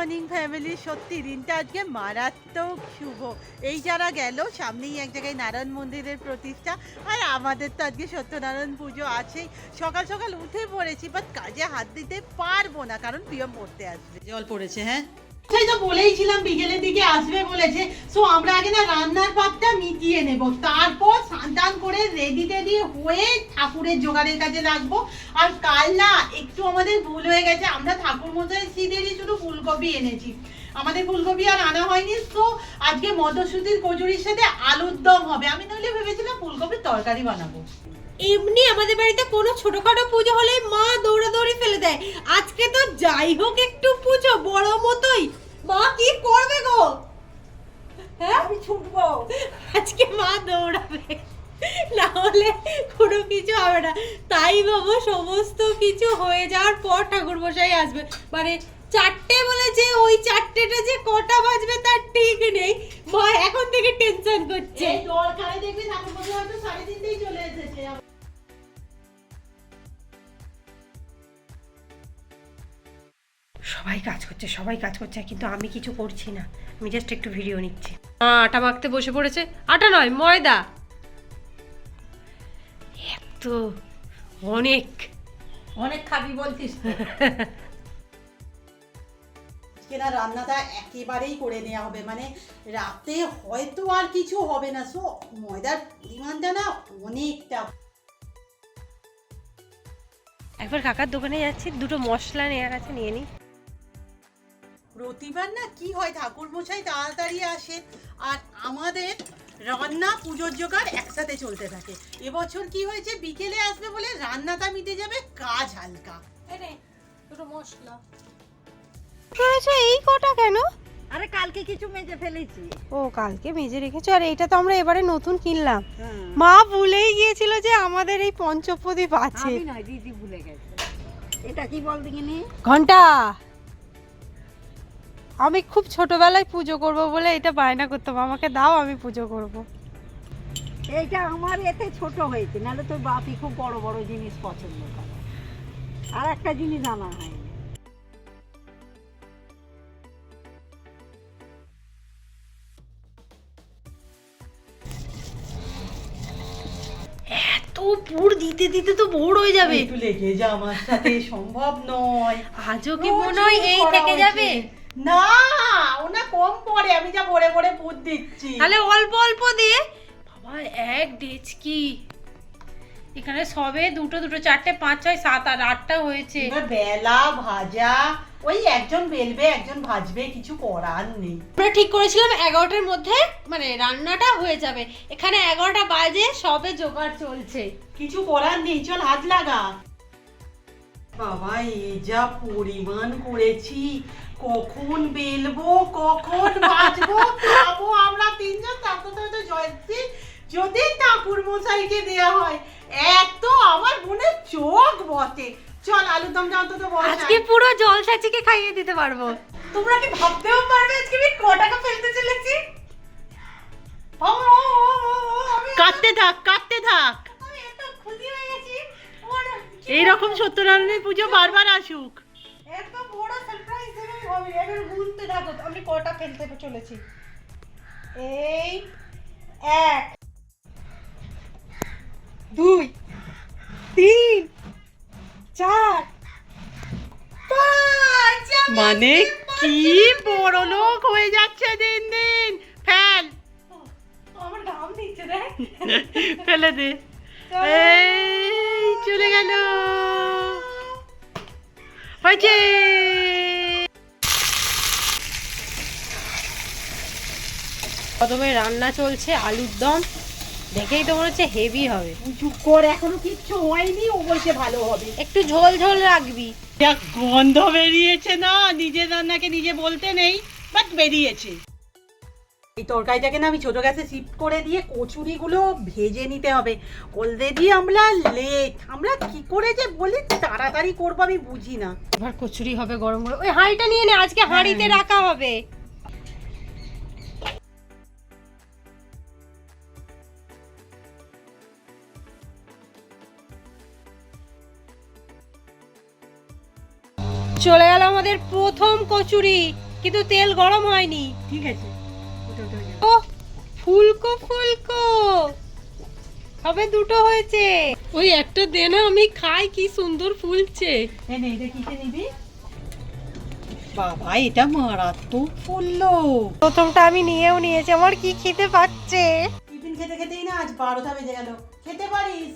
Morning family সত্যি, দিনটা আজকে মারাত্মক শুভ। এই যারা গেল, সামনেই এক জায়গায় নারায়ণ মন্দিরের প্রতিষ্ঠা। আর আমাদের তো আজকে সত্যনারায়ণ পুজো আছেই। সকাল সকাল উঠে পড়েছি বাট কাজে হাত দিতে পারব না, কারণ প্রিয়ম পড়তে আসবে। জল পড়েছে হ্যাঁ? সেই তো বলেইছিলাম, বিকেলের দিকে আসবে বলেছে। সো আমরা আগে না রান্নার পাতটা মিটিয়ে নেব। তারপর স্নান করে রেডি টেডি হয়ে ঠাকুরের জোগাড়ের কাজে লাগবো। আর কাল না একটু আমাদের ভুল হয়ে গেছে। আমরা ঠাকুর মশাই সিদেরই শুধু ফুলকপি এনেছি। আমাদের ফুলকপি আর আনা হয়নি। তো আজকে মটরশুটির কচুরির সাথে আলুর দম হবে। আমি নইলে ভেবেছিলাম ফুলকপির তরকারি বানাবো। এমনি আমাদের বাড়িতে কোনো ছোটখাটো পুজো হলে মা দৌড়াদৌড়ি ফেলে দেয়। আজকে তো যাই হোক একটু পুজো, বড় মতোই। মা কি করবে গো? হ্যাঁ? আমি ছুটবো। আজকে মা দৌড়াবে। না হলে কোনো কিছু হবে না। তাই বাবা সমস্ত কিছু হয়ে যাওয়ার পর ঠাকুর মশাই আসবে। মানে চারটে বলেছে ওই চারটেটা যে কটা বাজবে তার ঠিক নেই। সবাই কাজ করছে কিন্তু আমি কিছু করছি না। আমি জাস্ট একটু ভিডিও নিচ্ছি। আটা মাখতে বসে পড়েছে। আটা নয় ময়দা। এত অনেক। অনেক খাবি বলতিস। না রান্নাটা একেবারেই করে নেওয়া হবে। মানে রাতে হয়তো আর কিছু হবে না। সো ময়দার পরিমাণটা না অনেকটা। একবার কাকার দোকানে যাচ্ছি দুটো মশলা নেওয়ার আছে নিয়ে নিই প্রতিবার না কি হয়? ঠাকুর মশাই তাড়াতাড়ি আসে আর আমাদের রান্না পুজোর জোগাড় একসাথে চলতে থাকে। এবছর কি হয়েছে? বিকেলে আসবে বলে রান্নাটা মিটে যাবে কাজ হালকা। মশলা। এই কটা কেন? আরে কালকে কিছু মেজে ফেলেছি। ও কালকে মেজে রেখেছো? আর এইটা তো আমরা এবারে নতুন কিনলাম। মা ভুলেই গিয়েছিল যে আমাদের এই পঞ্চপ্রদীপ আছে। আমি নয় দিদি ভুলে গেছে। এটা কি বল দেখিনি? ঘণ্টা! আমি খুব ছোটবেলায় পুজো করব বলে এটা বায়না করতাম। আমাকে দাও আমি পুজো করব। এইটা আমার এতে ছোট হয়েছে নাহলে তোর বাপি খুব বড় বড় জিনিস পছন্দ করে। আর একটা জিনিস আনা এত পুর দিতে দিতে তো বোর হয়ে যাবে। একটু লেগে যা আমার সাথে সম্ভব নয়। আজও কি মনে হয় এই থেকে যাবে? না ওনা কম পড়ে আমি যা ভরে ভরে পুত দিচ্ছি। তাহলে অল্প অল্প দিয়ে। বাবা এক ডেচকি। এখানে সবে দুটো দুটো চারটে পাঁচ ছয় সাত আর আটটা হয়েছে। এবার বেলা ভাজা। ওই একজন বেলবে একজন ভাজবে কিছু করার নেই। আমরা ঠিক করেছিলাম এগারোটার মধ্যে মানে রান্নাটা হয়ে যাবে। এখানে এগারোটা বাজে সবে জোগাড় চলছে। কিছু করার নেই চল হাত লাগা। বাবা এই যা পরিমাণ করেছি। কখন বেলবো কখন ভাজবো খাব আমরা তিনজন তারপর তো হয়তো জয়শ্রী যদি ঠাকুর মশাইকে দেওয়া হয় এত আমার মনে চোখ বটে। চল আলুর দমটা অন্তত বসাই। আজকে পুরো জল চাচিকে খাইয়ে দিতে পারব। তোমরা কি ভাবতেও পারবে আজকে আমি ক টাকা ফেলতে চলেছি? কাটতে থাক কাটতে থাক। এইরকম সত্যনারায়ণের পুজো বারবার আসুক। এত বড় আমি এবার গুনতে থাকো। আমি কটা ফেলতে চলেছি? এই এক দুই তিন চার পাঁচ। মানে কি বড় লোক হয়ে যাচ্ছে দিন দিন। ফেল। আমার ঘাম দিচ্ছে দেখ। ফেলে দে। এই চলে গেল। হয়েছে। প্রথমে রান্না চলছে আলুর দম। দেখেই তো মনে হচ্ছে হেভি হবে। কর এখনও কিচ্ছু হয়নি ও বলছে ভালো হবে। একটু ঝোল ঝোল রাখবি। যা গন্ধ বেরিয়েছে না নিজের রান্নাকে নিজে বলতে নেই বাট বেরিয়েছে। এই তরকারিটাকে না আমি ছোট গ্যাসে শিফট করে দিয়ে কচুরিগুলো ভেজে নিতে হবে। অলরেডি আমরা লেট আমরা কি করে যে বলি তাড়াতাড়ি করব আমি বুঝি না। এবার কচুরি হবে গরম গরম ওই হাঁড়িটা নিয়ে নে আজকে হাঁড়িতে রাখা হবে। চলে গেল আমাদের প্রথম কচুরি কিন্তু তেল গরম হয়নি। ঠিক আছে। ও ফুলকো ফুলকো। হবে দুটো হয়েছে। ওই একটা দে না আমি খাই কি সুন্দর ফুলছে। এই নে, এটা কিসে নিবি? বাবা এটা মারাত্মক ফুললো। প্রথমটা আমি নিয়েও নিয়েছি আমার কি খেতে পাচ্ছে? টিফিন খেতে খেতেই না আজ বারোটা বেজে গেল। খেতে পারিস?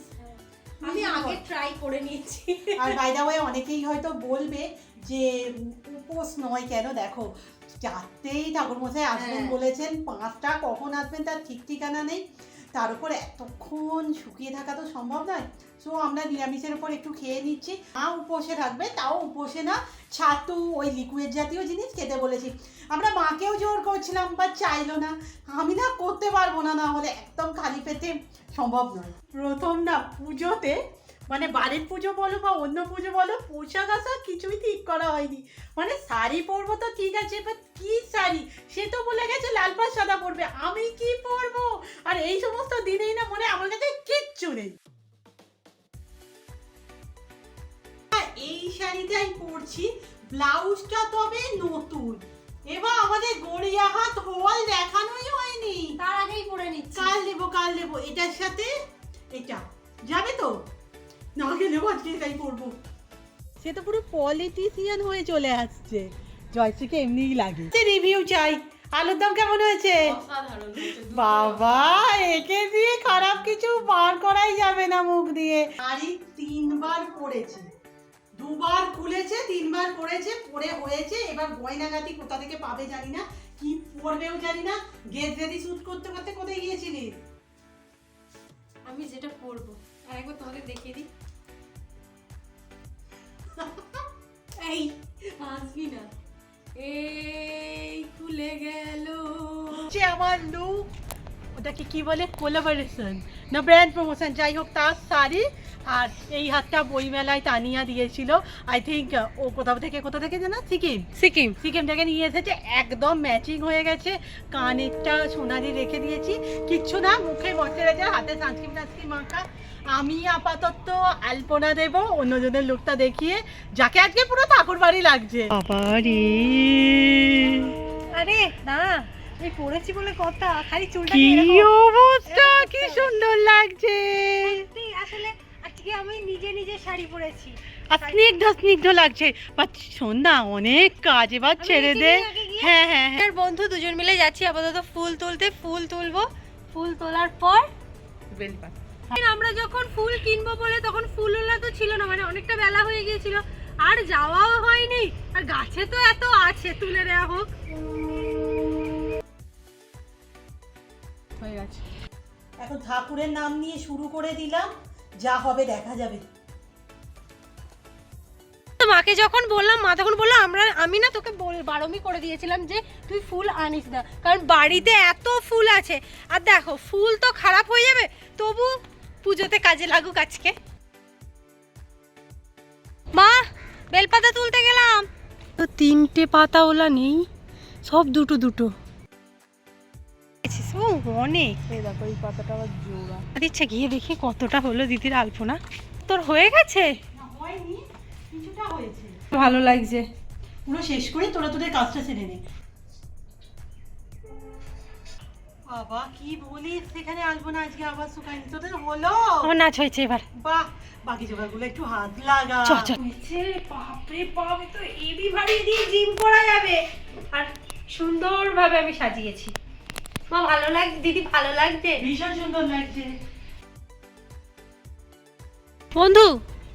আমি আগে ট্রাই করে নিয়েছি। আর বাই দা ওয়ে অনেকেই হয়তো বলবে যে উপোস নয় কেন? দেখো চারটেই ঠাকুরমশাই আসবেন হ্যাঁ। বলেছেন পাঁচটা কখন আসবেন তার ঠিক ঠিকানা নেই। তার উপর এতক্ষণ শুকিয়ে থাকা তো সম্ভব নয়। সো আমরা নিরামিষের উপর একটু খেয়ে নিচ্ছি। মা উপোসে থাকবে, তাও উপোসে না, ছাতু, ওই লিকুইড জাতীয় জিনিস খেতে বলেছি। আমরা মাকেও জোর করছিলাম বা চাইলো না। আমি না করতে পারব না না হলে একদম খালি পেতে সম্ভব নয়। প্রথম না পুজোতে মানে বাড়ির পুজো বলো বা অন্য পুজো বলো, পোশাক আশাক কিছুই ঠিক করা হয়নি। মানে শাড়ি পরবো তো ঠিক আছে বাট কি শাড়ি? সে তো বলে গেছে, লাল পাড় সাদা পরবে। আমি কি আর এই সমস্ত দিনেই না মনে আমার কাছে কিচ্ছু নেই। হ্যাঁ, এই শাড়িটাই পরছি ব্লাউজটা তবে নতুন। এবার আমাদের গড়িয়া হাত হল দেখানোই হয়নি। তার আগেই পরে নিচ্ছি। কাল নেব কাল নেব। এটার সাথে এটা। যাবে তো? না গেলেও আজকে এটাই করব সে তো পুরো পলিটিশিয়ান হয়ে চলে আসছে। জয়শ্রীকে এমনিই লাগে। রিভিউ চাই। আলুর দম কেমন হয়েছে? বাবা একে দিয়ে খারাপ কিছু বার করাই যাবে না মুখ দিয়ে। শাড়ি তিনবার পরেছে দুবার খুলেছে তিনবার পরেছে পরে হয়েছে এবার গয়নাগাটি কোথা থেকে পাবে জানি না কি পরবেও জানি না গেট রেডি শুট করতে করতে কোথায় গিয়েছিলি? আমি যেটা পরবো আর একবার তোমাদের দেখিয়ে দিই। এই হাসবি না। এই খুলে গেল। যে আমার লুক ওটাকে কি বলে? কোলাবোরেশন না ব্র্যান্ড প্রমোশন যাই হোক, তার শাড়ি আর এই হাতটা বইমেলায় তানিয়া দিয়েছিল। আই থিঙ্ক ও কোথাও থেকে কোথা থেকে জানা সিকিম। সিকিম। সিকিম থেকে নিয়ে এসেছে একদম ম্যাচিং হয়ে গেছে। কানেরটা সোনালি রেখে দিয়েছি। কিচ্ছু না মুখে ময়শ্চারাইজার হাতে সানস্ক্রিন টানস্ক্রিন মাখা। আমি আপাতত আলপনা দেব অন্যজনের লোকটা দেখিয়ে যাকে আজকে পুরো ঠাকুর বাড়ি লাগছে। বাবারে। আরে না আমি পরেছি বলে কথা খালি চুলটা কি অবস্থা কি সুন্দর লাগছে। আসলে আজকে আমি নিজে নিজে শাড়ি পরেছি। আর স্নিগ্ধ স্নিগ্ধ লাগছে। বাট শোন না অনেক কাজ এবার ছেড়ে দে? হ্যাঁ হ্যাঁ হ্যাঁ। বন্ধু দুজন মিলে যাচ্ছি আপাতত ফুল তুলতে ফুল তুলবো। ফুল তোলার পর বেলপাতা। আমরা যখন ফুল কিনবো বলে তখন ফুলওয়ালা তো ছিল না মানে অনেকটা বেলা হয়ে গিয়েছিল। আর যাওয়াও হয়নি। আর গাছে তো এত আছে তুলে দেওয়া হোক। হয়ে গেছে। এখন ঠাকুরের নাম নিয়ে শুরু করে দিলাম। যা হবে দেখা যাবে। তো মাকে যখন বললাম মা তখন বলল আমরা আমি না তোকে বল বারমি করে দিয়েছিলাম যে তুই ফুল আনিস না। কারণ বাড়িতে এত ফুল আছে। আর দেখো ফুল তো খারাপ হয়ে যাবে তবু পুজোতে কাজে লাগুক আজকে। মা বেলপাতা তুলতে গেলাম। তো তিনটে পাতা ওলা নেই সব দুটো দুটো। ও অনেক। এই দেখো এই পাতাটা আবার জোড়া। ইচ্ছা গিয়ে দেখি কতটা হলো দিদির আলপনা। তোর হয়ে গেছে? হয়নি কিছুটা হয়েছে। ভালো লাগছে। পুরো শেষ করে তোরা তোদের কাজটা সেরে নে। বাবা কি বলিস? সেখানে আসব না আজকে আবার শুকায়নি। তোদের হলো? আমার নাচ হয়েছে এবার। বাহ বাকি জোগাড়গুলো একটু হাত লাগা। চ চ। বাপরে বাপ তো এবি ভারী দিয়ে জিম করা যাবে। আর সুন্দরভাবে আমি সাজিয়েছি। মা ভালো লাগছে? দিদি ভালো লাগছে? ভীষণ সুন্দর লাগছে। বন্ধু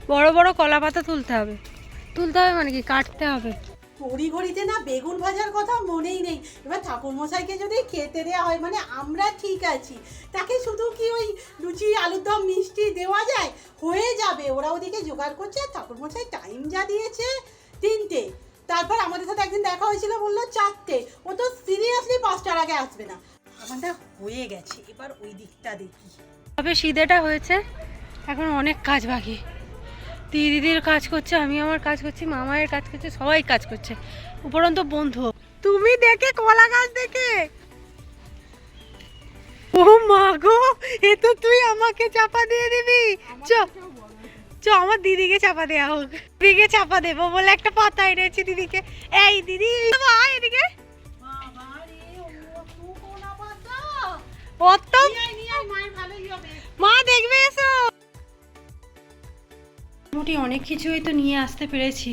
বড় বড় কলা পাতা তুলতে হবে। তুলতে হবে মানে কি? কাটতে হবে। তড়ি ঘড়িতে না বেগুন ভাজার কথা মনেই নেই। এবার ঠাকুর মশাইকে যদি খেতে দেওয়া হয় মানে আমরা ঠিক আছি। তাকে শুধু কি ওই লুচি আলুর দম মিষ্টি দেওয়া যায়? হয়ে যাবে। ওরা ওদিকে জোগাড় করছে ঠাকুর মশাই টাইম যা দিয়েছে তিনটে। তারপর আমাদের সাথে একদিন দেখা হয়েছিল বলল চারটে। ও তো সিরিয়াসলি পাঁচটার আগে আসবে না। আমারটা হয়ে গেছে এবার ওই দিকটা দেখি। তবে সিদেটা হয়েছে এখন অনেক কাজ বাকি। দিদি দিদির কাজ করছে আমি আমার কাজ করছি মামায়ের কাজ করছে সবাই কাজ করছে। উপরন্ত বন্ধু। তুমি দেখে কলা গাছ দেখে? ও মা গো এ তো তুই আমাকে চাপা দিয়ে দিবি। চ চ আমার দিদিকে চাপা দেওয়া হোক। দিদিকে চাপা দেবো বলে একটা পাতা এনেছি দিদিকে। এই দিদি এদিকে। অত্তম। মা দেখবে এসো। মোটামুটি অনেক কিছুই তো নিয়ে আসতে পেরেছি।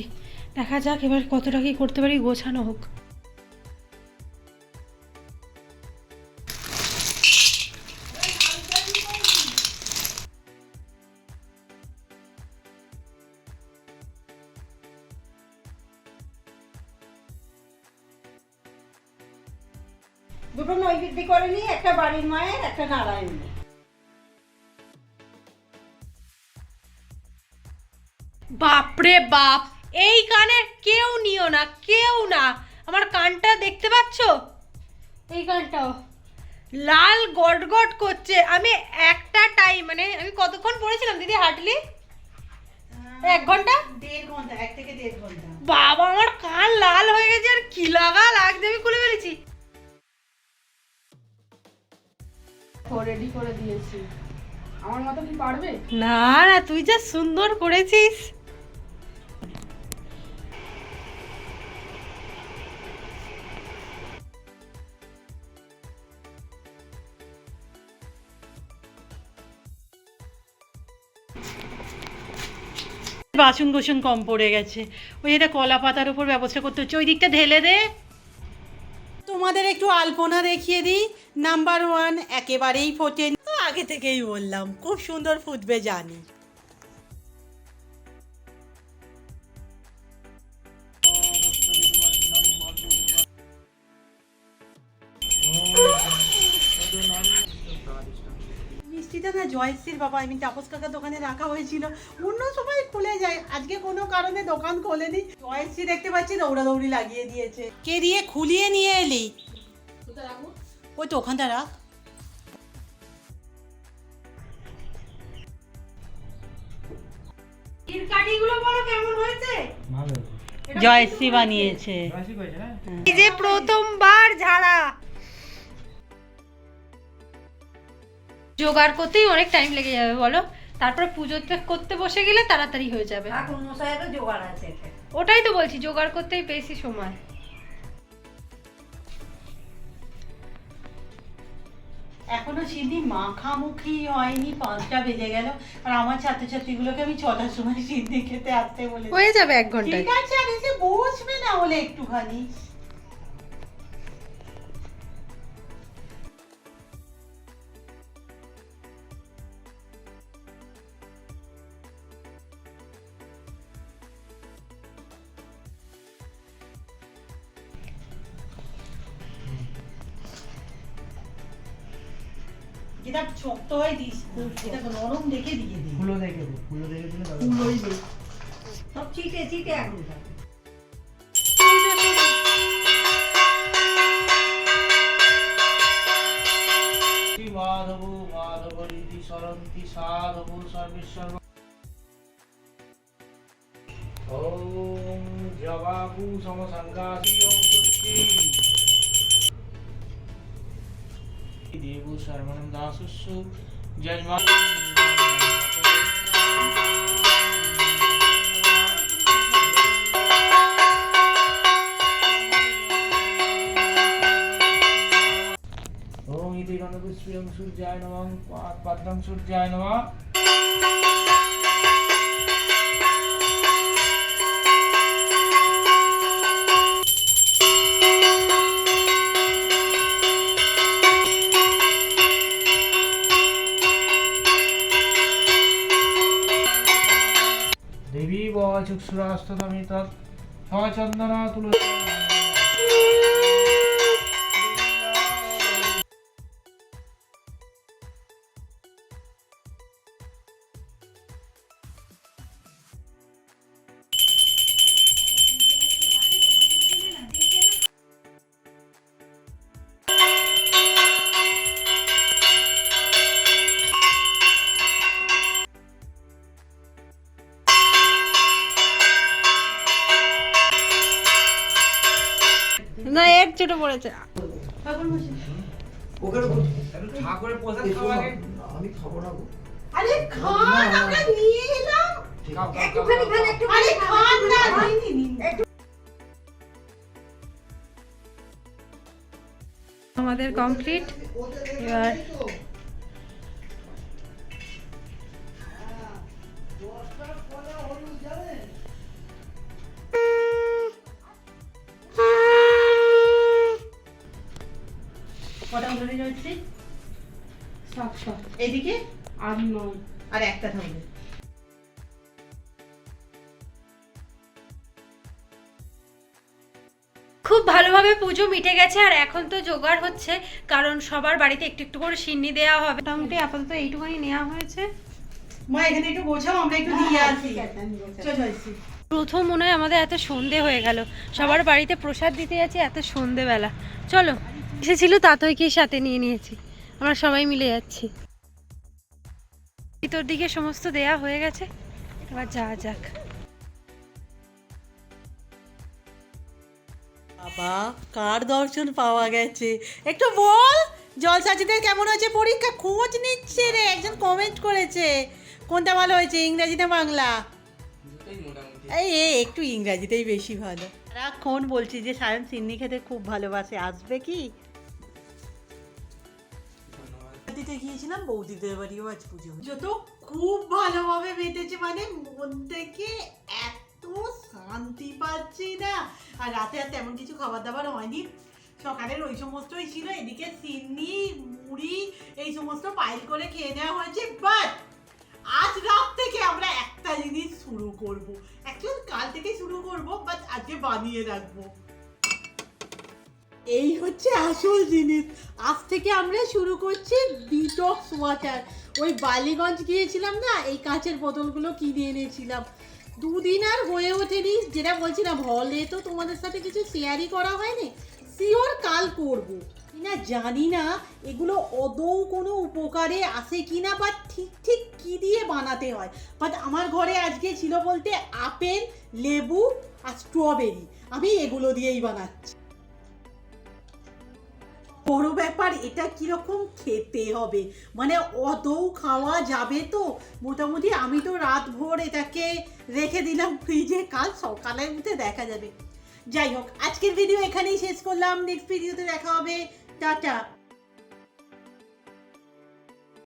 দেখা যাক এবার কতটা কি করতে পারি গোছানো হোক। দুটো নৈবেদ্য করে নিই একটা বাড়ির মায়ের একটা নারায়ণের। বাপরে বাপ এই কানের কেউ নিও না কেউ না। আমার কানটা দেখতে পাচ্ছ? এই কানটাও। লাল গট করছে। আমি একটা টাইম মানে আমি কতক্ষণ পড়েছিলাম দিদি হাঁটলি এক ঘণ্টা? দেড় ঘণ্টা এক থেকে দেড় ঘণ্টা। বাবা আমার কান লাল রেডি করে দিয়েছি। আমার মতো কি পারবে? না না, তুই যা সুন্দর করেছিস। বাসন কোসন কম পড়ে গেছে। ওই এটা কলা পাতার উপর ব্যবস্থা করতে হচ্ছে। ওই দিকটা ঢেলে দে। তোমাদের একটু আলপনা দেখিয়ে দিই। নাম্বার ওয়ান একেবারেই ফোটেন। তো আগে থেকেই বললাম, খুব সুন্দর ফুটবে জানি। মিষ্টিটা না জয়শ্রীর বাবা আমি তাপস কাকার দোকানে রাখা হয়েছিল অন্য সময় খুলে যায়। আজকে কোনো কারণে দোকান খোলেনি। জয়শ্রী দেখতে পাচ্ছি দৌড়াদৌড়ি লাগিয়ে দিয়েছে। কে দিয়ে খুলিয়ে নিয়ে এলি? ওই তো ওখানটা রাখ। জয়শ্রী বানিয়েছে। এই যে প্রথমবার ঝাড়া। জোগাড় করতেই অনেক টাইম লেগে যাবে বলো? তারপরে পুজোতে করতে বসে গেলে তাড়াতাড়ি হয়ে যাবে। ওটাই তো বলছি জোগাড় করতেই বেশি সময়। এখনও সিদ্ধি মাখামুখি হয়নি পাঁচটা বেজে গেল। আর আমার ছাত্রছাত্রীগুলোকে আমি ছটার সময় সিদ্ধি খেতে আসতে বলে হয়ে যাবে এক ঘণ্টা ঠিক আছে আর এসে বসবে না হলে একটুখানি। যেটা শক্ত হয় দিস এটা নরম দেখে দিয়ে দিই ফুলো দেখে দে, ফুলো দেখে দিলে ফুলোই দে সব চিটে চিটে এখন মাধব মাধব রীতি সরন্তি সাধব সর্বেশ্বর ওম জবাবু ওম সুষ্টি দেবু শর্মণম দাসস্য যজমান ওম ইতি গণপুষ্পিয়ং সূর্যায় নমঃ পাদ্মং সূর্যায় নমঃ বচক্ষুরাস্তমি তৎ সচন্দন তুলসী। আরে আমরা নিয়ে এলাম। একটুখানি খান একটুখানি খান না। আমাদের কমপ্লিট এবার আর নয় আর একটা থাকবে। খুব ভালোভাবে পুজো মিটে গেছে আর এখন তো জোগাড় হচ্ছে কারণ সবার বাড়িতে একটু একটু করে সিন্নি দেওয়া হবে। মোটামুটি আপাতত এইটুকুনি নেওয়া হয়েছে। মা এখানে একটু গোছাও আমরা একটু দিয়ে আসি। চল জয়শ্রী প্রথম মনে হয় আমাদের এত সন্ধে হয়ে গেল। সবার বাড়িতে প্রসাদ দিতে যাচ্ছি এত সন্ধেবেলা। চলো এসেছিল তাতইকে সাথে নিয়ে নিয়েছি। আমরা সবাই মিলে যাচ্ছি। ভিতর দিকে সমস্ত দেয়া হয়ে গেছে। এবার যা যাক। বাবা কার দর্শন পাওয়া গেছে? একটু বল জলসাচিদের কেমন হয়েছে পরীক্ষা? খোঁজ নিচ্ছে রে একজন কমেন্ট করেছে। কোনটা ভালো হয়েছে ইংরেজি না বাংলা? এই এ একটু ইংরাজিতেই বেশি ভালো। সারাক্ষণ বলছি যে সায়ন সিন্নি খেতে খুব ভালোবাসে আসবে কি? গিয়েছিলাম বৌদিদের বাড়িও আজ পুজো যত খুব ভালোভাবে মেতেছে মানে মন থেকে এত শান্তি পাচ্ছি না। আর রাতে আর তেমন কিছু খাবার দাবার হয়নি। সকালের ওই সমস্তই ছিল, এদিকে সিন্নি, মুড়ি, এই সমস্ত পাইল করে খেয়ে নেওয়া হয়েছে। বাট আজ রাত থেকে আমরা একটা জিনিস শুরু করব। অ্যাকচুয়ালি কাল থেকে শুরু করব বাট আজকে বানিয়ে রাখব। এই হচ্ছে আসল জিনিস। আজ থেকে আমরা শুরু করছি ডিটক্স ওয়াটার ওই বালিগঞ্জ গিয়েছিলাম না, এই কাঁচের বোতলগুলো কিনে এনেছিলাম। দুদিন আর হয়ে ওঠেনি, যেটা বলছিলাম, হলে তো তোমাদের সাথে কিছু শেয়ারই করা হয়নি। শিওর কাল করব। না জানি না, এগুলো অদৌ কোনো উপকারে আসে কি না বা ঠিক ঠিক কি দিয়ে বানাতে হয়? বাট আমার ঘরে আজকে ছিল বলতে আপেল, লেবু আর স্ট্রবেরি আমি এগুলো দিয়েই বানাচ্ছি। বড় ব্যাপার, এটা কীরকম খেতে হবে? মানে অদৌ খাওয়া যাবে তো? মোটামুটি আমি তো রাত ভোর এটাকে রেখে দিলাম ফ্রিজে, কাল সকালের মধ্যে দেখা যাবে। যাই হোক, আজকের ভিডিও এখানেই শেষ করলাম। নেক্সট ভিডিওতে দেখা হবে। টাটা।